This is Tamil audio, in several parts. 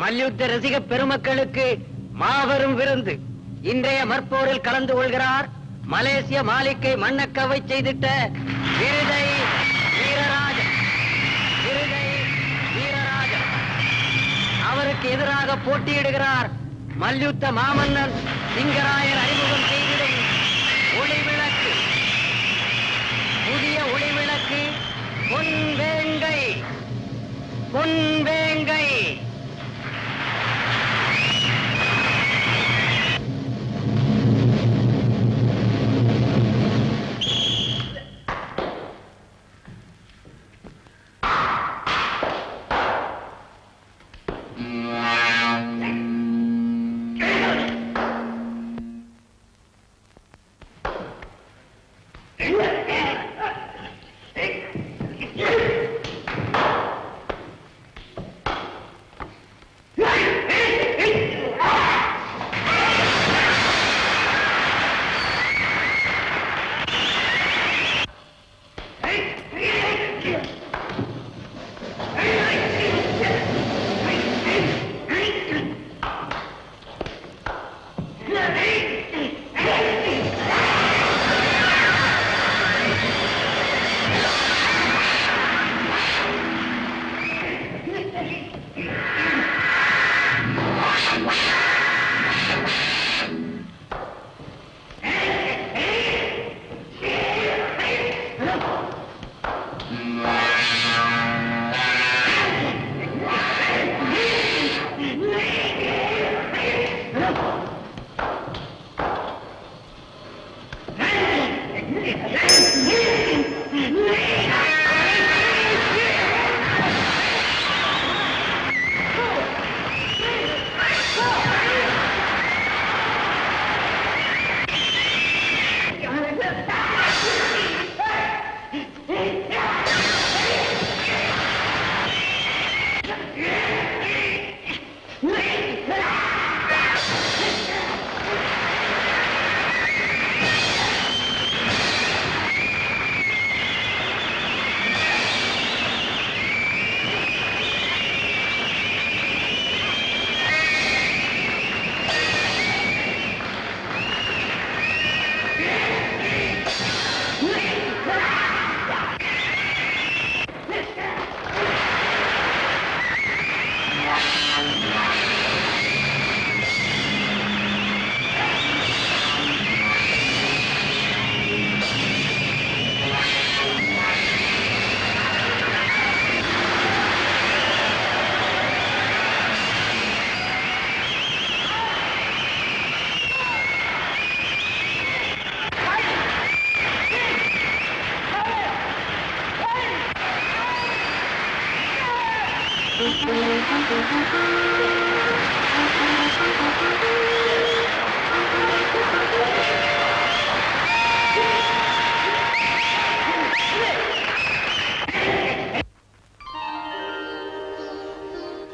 மல்யுத்த ரசிக பெருமக்களுக்கு மாபெரும் விருந்து. இன்றைய மற்போரில் கலந்து கொள்கிறார் மலேசிய மாளிகை மன்னக்கவை செய்திட்ட விருதை வீரராஜன். விருதை வீரராஜன். அவருக்கு எதிராக போட்டியிடுகிறார் மல்யுத்த மாமன்னன் சிங்கராயர் அறிமுகம் செய்திடும் ஒளிவிளக்கு. புதிய ஒளிவிளக்கு. பொன்வேங்கை. பொன்வேங்கை. Yeah.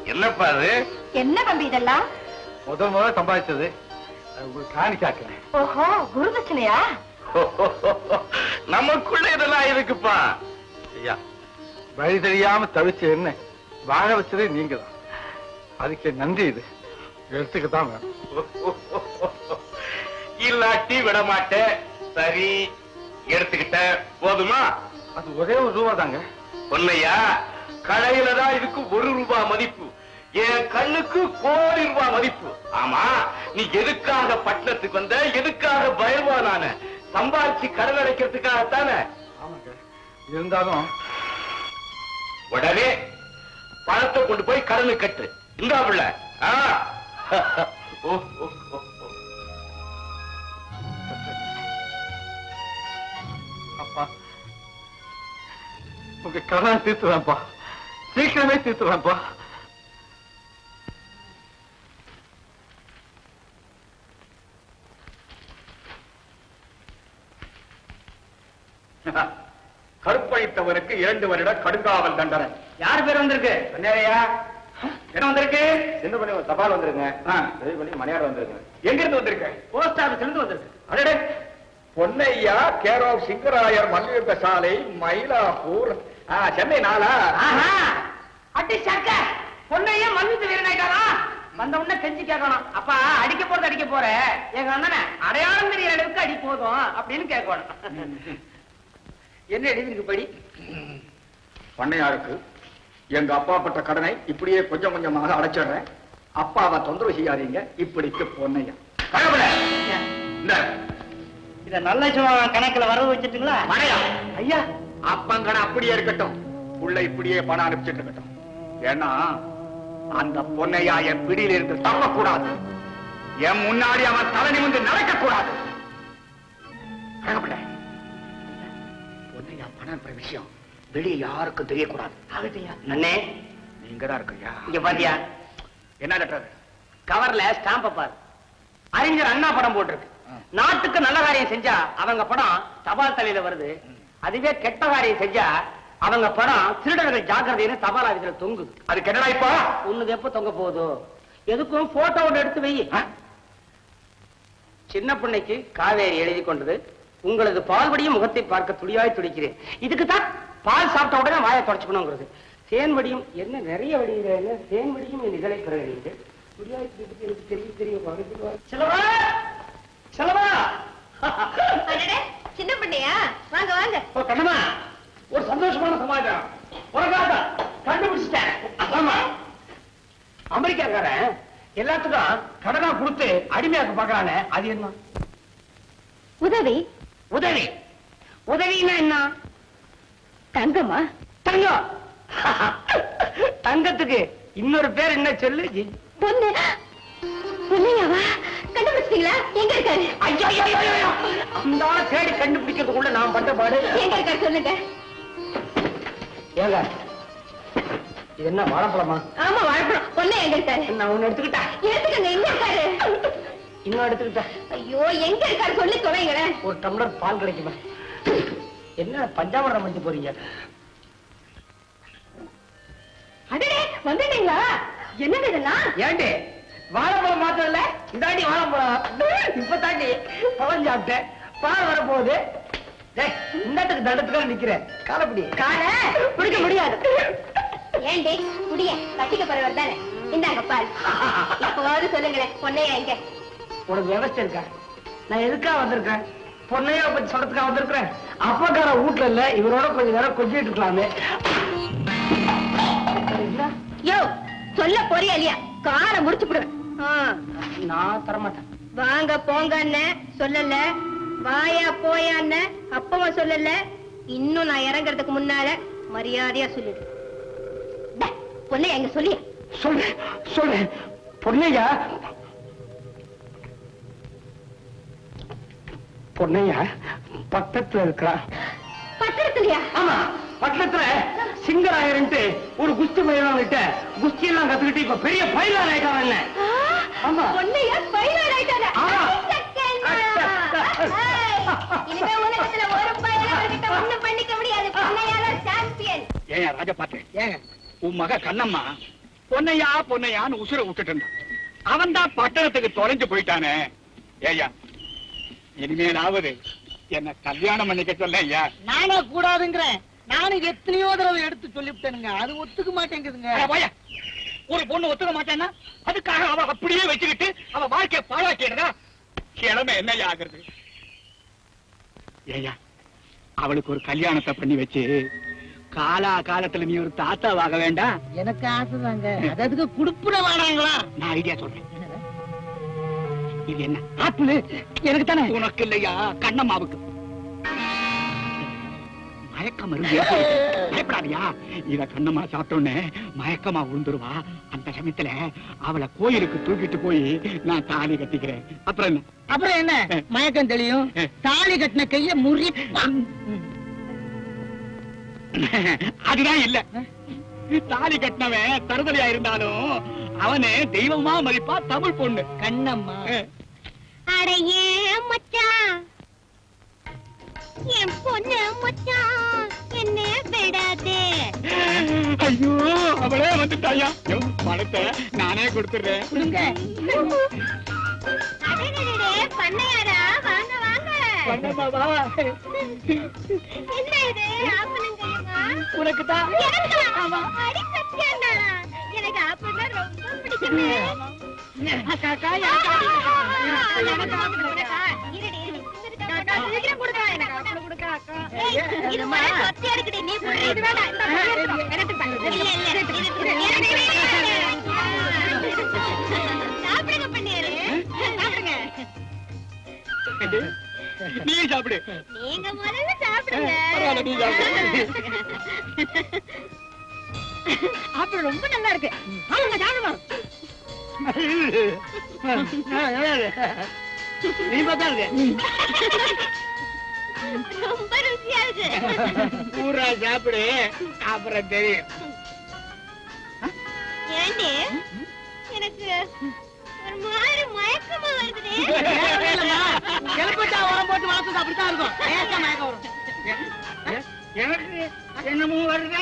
என்னப்பா அது? என்ன தம்பி இதெல்லாம்? முதல் முதல் சம்பாதிச்சது. காணிக்காக்குறேன் ஓஹோ குருதட்சணையா நமக்குள்ள இதெல்லாம் இருக்குப்பா. ஐயா வழி தெரியாம தவிச்ச என்ன வாழ வச்சதே நீங்க தான் அதுக்கு நன்றி இது. எடுத்துக்க தான் வேணும். இல்லாட்டி விட மாட்டேன் சரி எடுத்துக்கிட்ட. போதுமா? அது ஒரே ஒரு ரூபா தாங்க. பொன்னையா? கடையில தான் இதுக்கு ஒரு ரூபாய் மதிப்பு. என் கண்ணுக்கு கோடி ரூபாய் மதிப்பு. ஆமா நீ எதுக்காக பட்டணத்துக்கு வந்த? எதுக்காக பயவானான சம்பாதிச்சு கடன் அடைக்கிறதுக்காகத்தானே? ஆமாங்க. இருந்தாலும் உடனே பணத்தை கொண்டு போய் கடனு கட்டு. இந்தா புள்ள. ஓ, ஓ, ஓ, அப்பா. உங்க கடனை தீர்த்துவேன்ப்பா சீக்கிரமே தீர்த்துவேன்ப்பா இரண்டு வருட கடுங்காவல் தண்டனை. யார் பேர் வந்திருக்கு? என்னையா என்ன வந்திருக்கு? சின்ன பண்ணி தபால் வந்துருங்க பண்ணி மணியார் வந்துருங்க எங்க இருந்து வந்திருக்க போஸ்ட் ஆபீஸ்ல இருந்து வந்திருக்கு. அடடே. பொன்னையா கேர் ஆஃப் சிங்கராயர் மல்யுத்த சாலை மயிலாப்பூர். சென்னை நாளா? ஆஹா. அட்டி சக்க பொண்ணையே மன்னித்து வீரனாயிட்டாரா வந்த உடனே கெஞ்சி கேட்கணும். அப்பா அடிக்க போறது அடிக்க போற. எங்க அண்ணனை அடையாளம் தெரியற அளவுக்கு அடி போதும் அப்படின்னு கேட்கணும். என்ன எழுதிருக்கு படி பண்ணையாருக்கு எங்க அப்பா பட்ட கடனை இப்படியே கொஞ்சம் கொஞ்சமாக அடைச்சிடுறேன். அப்பாவை தொந்தரவு செய்யாதீங்க. இப்படிக்கு இந்த இத நல்ல கணக்குல வரவு வச்சுட்டுங்களா ஐயா! அப்பங்கட அப்படியே இருக்கட்டும். உள்ள இப்படியே பணம் அனுப்பிச்சிட்டு இருக்கட்டும். ஏன்னா அந்த பொன்னையா என் பிடியில இருந்து தப்பக்கூடாது என் முன்னாடி அவன் தலை நிமிந்து நடக்க கூடாது பணம் அனுப்புற விஷயம் வெளியே யாருக்கும் தெரியக்கூடாது. ஆகட்டையா? அண்ணே நீங்க தான் இருக்கியா? இங்க பாத்தியா? என்ன லெட்டர் கவர்ல ஸ்டாம்ப பாரு. அறிஞர் அண்ணா படம் போட்டிருக்கு. நாட்டுக்கு நல்ல காரியம் செஞ்சா அவங்க படம் தபால் தலையில வருது. அதுவே கெட்ட காரியம் செஞ்சா அவங்க படம் திருடர்கள் ஜாக்கிரதைன்னு தபால் ஆபீஸ்ல தொங்குது. அதுக்கு என்னடா இப்போ? உன்னது எப்ப தொங்க போகுதோ? எதுக்கும் போட்டோ ஒன்று எடுத்து வை. சின்ன பிள்ளைக்கு காவேரி எழுதி கொண்டது. உங்களது பால்வடியும் முகத்தை பார்க்க துடியாய் துடிக்கிறேன். இதுக்கு தான் பால் சாப்பிட்ட உடனே வாயை தொடச்சுக்கணுங்கிறது. தேன் வடியும் என்ன நிறைய வடிகிறேன் தேன் வடியும் என் நிகழை பிறகுறீர்கள் துடியாய் துடிக்கிறது எனக்கு தெரியும் தெரியும். செலவா செலவா அடடே, சின்ன பண்ணையா? வாங்க வாங்க. ஓ, கண்ணம்மா ஒரு சந்தோஷமான சமாச்சாரம் உனக்காக கண்டுபிடிச்சிட்டேன். ஆமா அமெரிக்காக்காரன் எல்லாத்துக்கும் கடனா கொடுத்து அடிமையாக்க பாக்குறானே அது என்ன? உதவி உதவி. உதவின்னா என்ன? தங்கம்மா தங்கம் தங்கத்துக்கு இன்னொரு பேர் என்ன சொல்லு? பொண்ணு. பொண்ணையாவா? கண்டுபிடிச்சிட்டீங்களா? எங்க இருக்காரு? ஐயோ ஐயோ, ஐயோ. அந்த ஆளை தேடி கண்டுபிடிக்கிறதுக்குள்ள நான் பண்ற பாடு. எங்க இருக்காரு சொல்லுங்க. ஏங்க இது என்ன வாழைப்பழமா? ஆமா வாழ்க்கணும் பொண்ணு எங்க இருக்காரு? நான் ஒண்ணு எடுத்துக்கிட்டேன். எடுத்துக்கங்க எங்க இருக்காரு? இன்னும் எடுத்துக்கிட்டேன் ஐயோ எங்க இருக்காரு? சொல்லி தொலைங்களேன் ஒரு டம்ளர் பால் கிடைக்குமா? என்ன பஞ்சாமிரம் பண்ணி போறீங்க? அடடே வந்துட்டீங்களா? என்னங்க இதெல்லாம்? ஏண்டி வாழைப்பழம் மாத்திரம் இல்ல? இந்தாண்டி வாழைப்பழம். இப்ப தாண்டி பழம் சாப்பிட்டேன். பால் வரப்போகுது. இந்தாட்டுக்கு தண்டத்துக்காக நிக்கிறேன். காலப்படி. கால? குடிக்க முடியாது. ஏண்டி குடிய. கட்டிக்க போறவர் தானே. இந்தாங்க பால். இப்பவாவது சொல்லுங்களேன் பொண்ணையா எங்க? உனக்கு விவசாயம் இருக்கா? நான் எதுக்காக வந்திருக்கேன்? பொண்ணையா பத்தி சொல்றதுக்காக வந்திருக்கிறேன்? அப்பக்கார வீட்டுல இல்ல இவரோட கொஞ்ச நேரம் கொஞ்சிட்டு இருக்கலாமே? யோ சொல்ல போறியா இல்லையா? காரை முடிச்சு விடுவேன் நான் தரமாட்டேன். வாங்க போங்கன்னு சொல்லல. வாயா போயான்னு அப்பவும் சொல்லல. இன்னும் நான் இறங்குறதுக்கு முன்னால மரியாதையா சொல்லிடு. டே, பொண்ணு எங்க சொல்லியா சொல்றேன் சொல்றேன் பொன்னையா பொன்னையா பக்கத்துல இருக்கிறான் பட்டணத்துலயா ஆமா பட்டணத்துல சிங்கராயர்ன்ட்டு ஒரு குஸ்தி பயிலான்கிட்ட குஸ்தி எல்லாம் கத்துக்கிட்டு இப்ப பெரிய பயிலான் ஆயிட்டான் என்ன ஆமா. ஏய், இனிமே உலகத்துல ஒரு ஒண்ணும் பண்ணிக்க முடியாது. சாம்பியன். ஏன் ராஜா பாத்து. ஏங்க உன் மக கண்ணம்மா பொன்னையா பொன்னையான்னு உசுர விட்டுட்டு இருந்தான். அவன் தான் பட்டணத்துக்கு தொலைஞ்சு போயிட்டானே. ஏய்யா இனிமேலாவது என்ன கல்யாணம் பண்ணிக்க சொல்ல ஐயா. நானே கூடாதுங்கிறேன். நானும் எத்தனையோ தடவை எடுத்து சொல்லிவிட்டேனுங்க. அது ஒத்துக்க மாட்டேங்குதுங்க. ஒரு பொண்ணு ஒத்துக்க மாட்டேன்னா அதுக்காக அவ அப்படியே வச்சுக்கிட்டு அவ வாழ்க்கைய பாழாக்கிடுறா. கிழமை என்னையா ஆகுறது? ஏய்யா அவளுக்கு ஒரு கல்யாணத்தை பண்ணி வச்சு காலா காலத்துல நீ ஒரு தாத்தாவாக வேண்டாம். எனக்கு ஆசைதாங்க. அது அதுக்கு குடுப்புற வேணாங்களா நான் ஐடியா சொல்றேன். இது என்ன? ஆப்பிள்? எனக்கு தானே? உனக்கு இல்லையா கண்ணம்மாவுக்கு. மயக்க மருந்து ஏற்படுது. பயப்படாதயா. இத கண்ணம்மா சாப்பிட்டோன்னே மயக்கமா விழுந்துருவா அந்த சமயத்துல அவளை கோயிலுக்கு தூக்கிட்டு போய் நான் தாலி கட்டிக்கிறேன். அப்புறம் என்ன? அப்புறம் என்ன? மயக்கம் தெளியும்? தாலி கட்டின கைய முறி அதுதான் இல்ல. தாலி கட்டினவன் தருதலையா இருந்தாலும் அவனே தெய்வமா மதிப்பா தமிழ் பொண்ணு. கண்ணம்மா. அட ஏன் மச்சான் என் பொண்ணு மச்சான் என்ன விடாதே. ஐயோ அவளே வந்துட்டாயா? ஐயோ, பணத்தை நானே அடடடடே பண்ணையாரா வாங்க வாங்க? என்ன இது ஆப்பனங்கம்மா உனக்கு தான் எனக்கு ஆப்பனா ரொம்ப பிடிக்குமே. நீ சாப்பிடுங்க. சாப்பிடுங்க சாப்பிடு நீங்க முதல்ல சாப்பிடுங்க பரவாயில்ல, ரொம்ப நல்லா இருக்கு அவங்க சாப்பிடுவாங்க நீ பார்த்தா இருக்கு ரொம்ப ருசியா இருக்கு. பூரா சாப்பிடு அப்புறம் தெரியும். ஏண்டி? எனக்கு ஒரு மாதிரி மயக்கமா வருதுடி. இல்லம்மா, எலுமிச்சை உரம் போட்டு வளர்த்தது அப்படித்தான் இருக்கும். லேசா மயக்கம் வரும். எனக்கு என்னமோ வருது.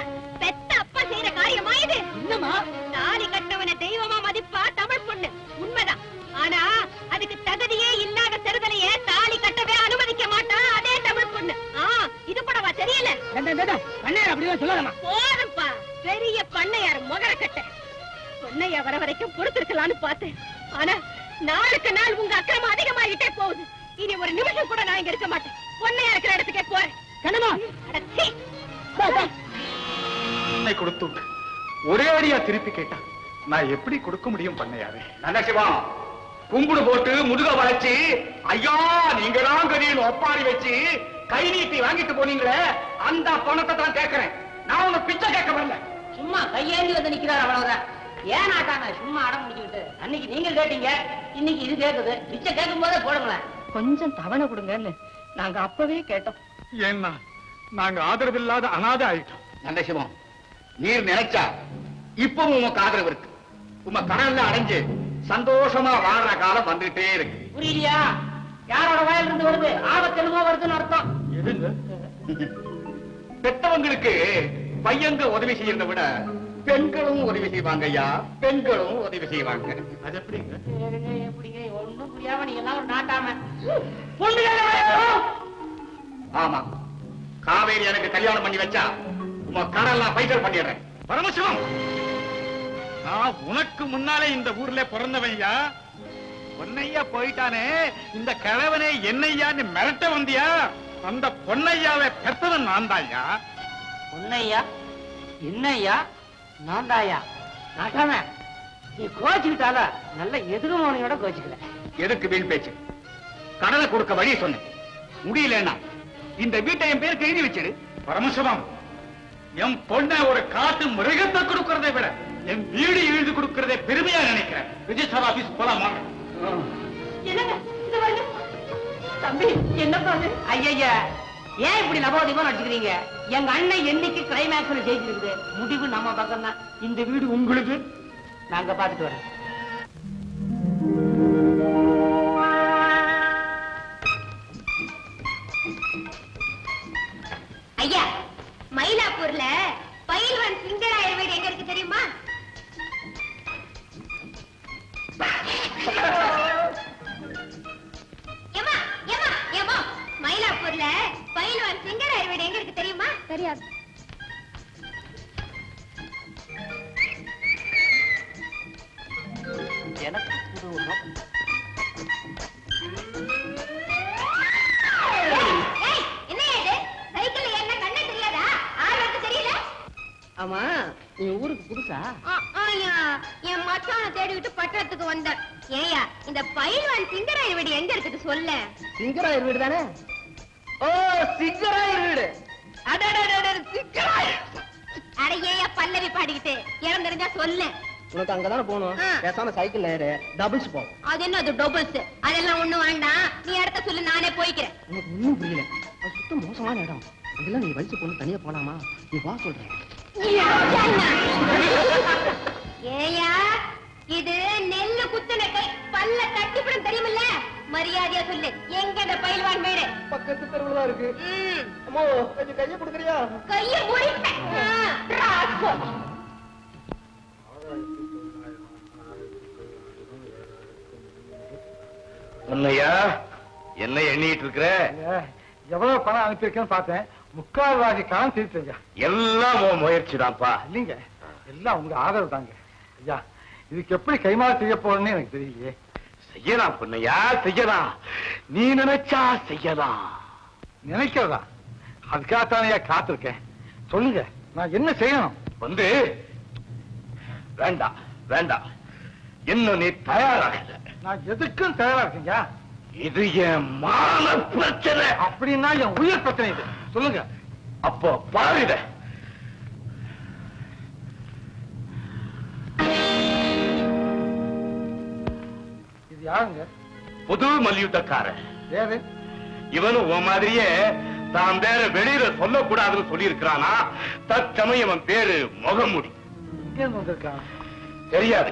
ஒரே அடியா திருப்பி கேட்டா நான் எப்படி கொடுக்க முடியும் பண்ணையாரே? நல்ல சிவம். கும்பிடு போட்டு முதுக வளைச்சு ஐயா நீங்க தான் கதியில் ஒப்பாரி வச்சு கை நீட்டி வாங்கிட்டு போனீங்களே அந்த பணத்தை தான் கேட்கிறேன். நான் உங்க பிச்சை கேட்க வரல. சும்மா கையேந்தி வந்து நிக்கிறார் அவ்வளவுதான் ஏன் ஆட்டாங்க சும்மா அடம் முடிச்சுக்கிட்டு அன்னைக்கு நீங்க கேட்டீங்க இன்னைக்கு இது கேக்குது பிச்சை கேட்கும் போதே போடுங்களேன். கொஞ்சம் தவணை கொடுங்கன்னு நாங்க அப்பவே கேட்டோம். ஏன்னா நாங்க ஆதரவில்லாத அனாதை ஆயிட்டோம். நல்ல சிவம். நீர் நினைச்சா இப்பவும் உமக்கு ஆதரவு இருக்கு. உம கடல்ல அடைஞ்சு சந்தோஷமா வாழ்ற காலம் வந்துட்டே இருக்கு. புரியலையா? யாரோட வாயில இருந்து வருது? ஆபத்து என்னமோ வருதுன்னு அர்த்தம். எதுங்க பெத்தவங்களுக்கு பையங்க உதவி செய்யறதை விட பெண்களும் உதவி செய்வாங்க ஐயா. பெண்களும் உதவி செய்வாங்க. அது எப்படிங்க? எப்படிங்க? ஒண்ணும் புரியாம நீங்க எல்லாம் ஒரு நாட்டாம. பொண்ணு கேட்க வரணும். ஆமா. காவேரி எனக்கு கல்யாணம் பண்ணி வச்சா உம கடல் நான் பைசல் பண்ணிடுறேன். பரமசிவம்! நான் உனக்கு முன்னாலே இந்த ஊர்ல பிறந்தவையா பொன்னையா போயிட்டானே இந்த கிழவனே என்னையான்னு மிரட்ட வந்தியா? அந்த பொன்னையாவை பெத்தவன் நான் தான்யா பொன்னையா? என்னய்யா நான் தாயா நாட்டாம நீ கோச்சுக்கிட்டால நல்ல எதிர்மோனையோட கோச்சுக்கல. எதுக்கு வீண் பேச்சு? கடனை கொடுக்க வழி சொன்னேன். முடியலன்னா இந்த வீட்டை என் பேருக்கு எழுதி வச்சிடு பரமசிவம்! என் பொண்ணை ஒரு காட்டு மிருகத்தை கொடுக்கறதை விட என் வீடு எழுதி கொடுக்கறதை பெருமையா நினைக்கிறேன். ரிஜிஸ்டர் ஆபீஸ் போலாமா? தம்பி என்ன பண்ணு ஐயா ஏன் இப்படி நவோதிபம் நடிச்சுக்கிறீங்க? எங்க அண்ணன் என்னைக்கு கிளைமேக்ஸ்ல ஜெயிச்சிருக்குது? முடிவு நம்ம பக்கம் தான் இந்த வீடு உங்களுக்கு நாங்க பாத்துட்டு வரோம் ஆமா. நீ ஊருக்கு புதுசா? என் மச்சானை தேடிக்கிட்டு பட்டணத்துக்கு வந்தேன். ஏயா இந்த பயில்வான் சிங்கராயர் வீடு எங்க இருக்குது சொல்ல? சிங்கராயர் வீடு தானே? ஓ சிங்கராயர் வீடு. அட ஏயா பல்லவி பாடிக்கிட்டு இடம் தெரிஞ்சா சொல்லு. உனக்கு அங்கதானே போகணும். பேசாம சைக்கிள் ஏறு. டபுள்ஸ் போகும் அது என்ன அது டபுள்ஸ்? அதெல்லாம் ஒண்ணும் வேண்டாம். நீ இடத்த சொல்லு நானே போய்க்கிறேன். உனக்கு ஒண்ணும் புரியல. மோசமான இடம். இதெல்லாம் நீ தனியா போலாமா? நீ வா சொல்றேன். ஏயா இது நெல்லு குத்துன கை பல்ல தட்டிப்படும் தெரியுமில்ல? மரியாதையா சொல்லு. எங்க இந்த பயில்வான் வீடு? பக்கத்து தெருவுல தான் இருக்கு. அம்மா கொஞ்சம் கையை கொடுக்குறியா முடிப்பேன் என்ன எண்ணிட்டு இருக்கிற? எவ்வளவு பணம் அனுப்பியிருக்கேன்னு பார்த்தேன். முக்கால் வாசி கணம் தீர்த்துங்க எல்லாம் உன் முயற்சி தான்ப்பா இல்லைங்க. எல்லாம் உங்க ஆதரவு தாங்க. ஐயா இதுக்கு எப்படி கைமாறு செய்ய போறேன்னு எனக்கு தெரியலையே. செய்யலாம் பொன்னையா? செய்யலாம். நீ நினைச்சா செய்யலாம். நினைக்கிறதா? அதுக்காகத்தானே ஐயா காத்திருக்கேன். சொல்லுங்க நான் என்ன செய்யணும்? வந்து. வேண்டாம் வேண்டாம். இன்னும் நீ தயாராகல. நான் எதுக்கும் தயாரா இருக்கீங்க இது என் மான பிரச்சனை. அப்படின்னா என் உயிர் பிரச்சனை இது. சொல்லுங்க. அப்போ பாருட இது யாருங்க? புது மல்யுத்தக்காரன். வேறு இவனும் உன் மாதிரியே தான் பேர வெளியில சொல்லக்கூடாதுன்னு சொல்லி இருக்கிறானா தற்சமயம் அவன் பேரு முகமுடி. தெரியாது.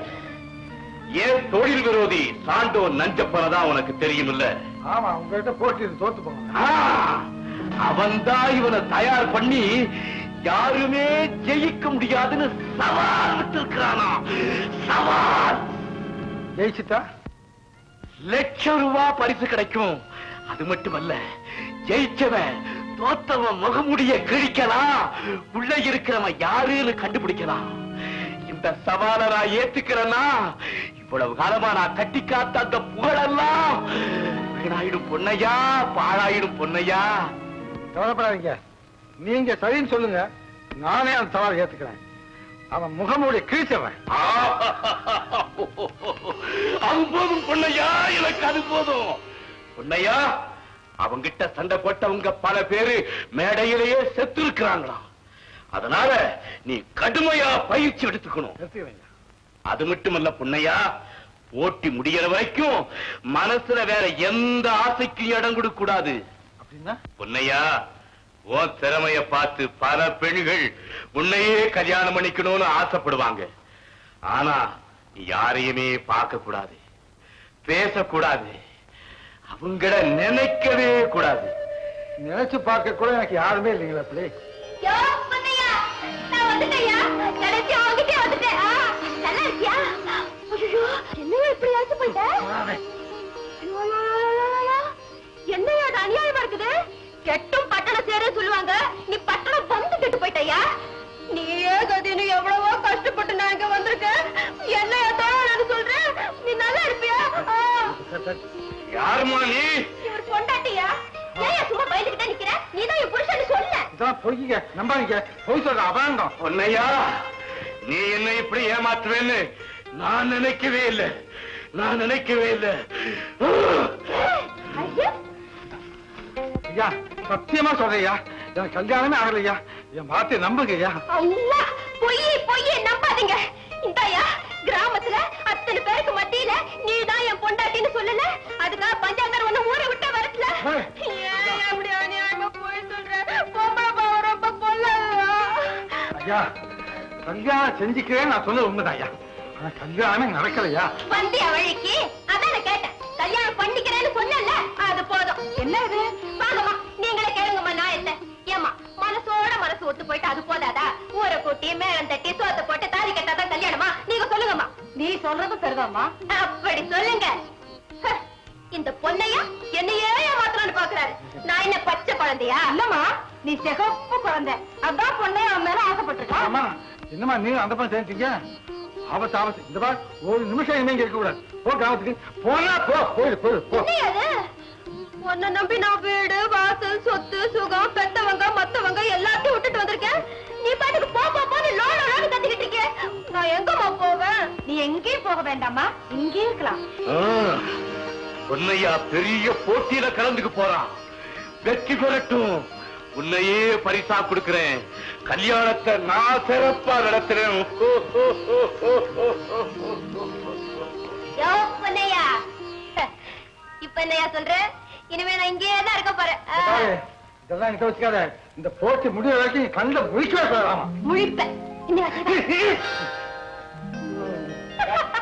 ஏன் தொழில் விரோதி சாண்டோ நஞ்சப்பனதான் உனக்கு தெரியும் இல்ல ஆமா உங்ககிட்ட போட்டி தோத்து போங்க அவன்தான் இவனை தயார் பண்ணி யாருமே ஜெயிக்க முடியாதுன்னு சவால் விட்டு சவால்! ஜெயிச்சுட்டா? லட்சம் ரூபாய் பரிசு கிடைக்கும். அது மட்டுமல்ல ஜெயிச்சவன் தோத்தவன் முகமுடிய கிழிக்கலாம். உள்ள இருக்கிறவன் யாருன்னு கண்டுபிடிக்கலாம். இந்த சவாலை நான் ஏத்துக்கிறேன்னா இவ்வளவு காலமா நான் கட்டி காத்த அந்த புகழெல்லாம் வீணாயிடும் பொன்னையா பாழாயிடும் பொன்னையா? கவலைப்படாதீங்க. நீங்க சரின்னு சொல்லுங்க. நானே அந்த சவால் ஏத்துக்கிறேன். அவன் முகமூடி கிழிச்சவன் அது போதும் பொன்னையா? எனக்கு அது போதும். பொன்னையா அவங்கிட்ட சண்டை போட்டவங்க பல பேரு மேடையிலேயே செத்து இருக்கிறாங்களாம் அதனால நீ கடுமையா பயிற்சி எடுத்துக்கணும். அது மட்டுமல்ல பொன்னையா போட்டி முடியற வரைக்கும் மனசுல வேற எந்த ஆசைக்கும் இடம் கொடுக்க கூடாது அப்படின்னா? பொன்னையா உன் திறமைய பார்த்து பல பெண்கள் உன்னையே கல்யாணம் பண்ணிக்கணும்னு ஆசைப்படுவாங்க. ஆனா யாரையுமே பார்க்க கூடாது பேசக்கூடாது. அவங்கள நினைக்கவே கூடாது. நினைச்சு பார்க்க கூட எனக்கு யாருமே இல்லைங்களா அப்படி யோ, பொன்னையா, நான் இது அநியாயமா இருக்குது? கெட்டும் பட்டணம் சேர சொல்லுவாங்க. நீ பட்டணம் பந்து கெட்டு போயிட்டயா? நீயே கதின்னு எவ்வளவோ கஷ்டப்பட்டு நான் இங்க வந்திருக்கேன். என்னையா தோழன்னு சொல்றேன் நீ நல்லா இருப்பியா. யாருமா நீ? இவர் பொண்டாட்டியா? ஏன் சும்மா பயந்துகிட்டே நிக்கிற? நீதான் என் புருஷன் சொல்ல. இதான் பொய்ங்க நம்பாதீங்க. பொய் சொல்ற அபாண்டம் பொன்னையா நீ என்னை இப்படி ஏமாத்துவேன்னு நான் நினைக்கவே இல்லை. நான் நினைக்கவே இல்லை. ஐயா சத்தியமா சொல்றையா எனக்கு கல்யாணமே ஆகலையா என் வார்த்தையை நம்புங்க ஐயா அல்லா பொய் பொய் நம்பாதீங்க. இந்தாயா கிராமத்துல அத்தனை பேருக்கு மத்தியில நீதான் என் பொண்டாட்டின்னு சொல்லல? அதுக்காக பஞ்சாங்கர் ஒண்ணு ஊரை விட்ட வரத்துல. ஏன் அப்படி அநியாயமா போய் சொல்ற? பொம்பளை பாவம் ரொம்ப கொல்லா ஐயா கல்யாணம் செஞ்சுக்கிறேன் நான் சொன்னது உண்மைதான் ஐயா ஆனா கல்யாணமே நடக்கலையா வந்தியா வழிக்கு? சரிதாம்மா அப்படி சொல்லுங்க. இந்த பொண்ணையா? என்னையே ஏமாத்தலாம்னு பாக்குறாரு. நான் என்ன பச்சை குழந்தையா? இல்லம்மா நீ சிகப்பு குழந்தை. அதான் பொண்ணையா அவன் மேல ஆசைப்பட்டிருக்கான். அம்மா என்னம்மா நீங்க அந்த பக்கம் சேர்ந்தீங்க ஆபத்து ஆபத்து. இந்த பார் ஒரு நிமிஷம் இனிமே இருக்க கூடாது போ கிராமத்துக்கு. போனா போ. போயிடு போயிடு போ. என்னையாது உன்னை நம்பி நான் வீடு வாசல் சொத்து சுகம் பெத்தவங்க மத்தவங்க எல்லாத்தையும் வேண்டாமா? இங்கே இருக்கலாம். பொன்னையா பெரிய போட்டியில கலந்துக்க போறான். வெற்றி பெறட்டும். உன்னையே பரிசா கொடுக்கிறேன். கல்யாணத்தை நான் சிறப்பா நடத்துறேன். இப்ப என்னையா சொல்ற? இனிமே நான் இங்கேயே தான் இருக்க போறேன். இதெல்லாம் வச்சுக்காத. இந்த போட்டி முடிவு வரைக்கும் கண்ட கூடாதாமா முழிப்பேன்.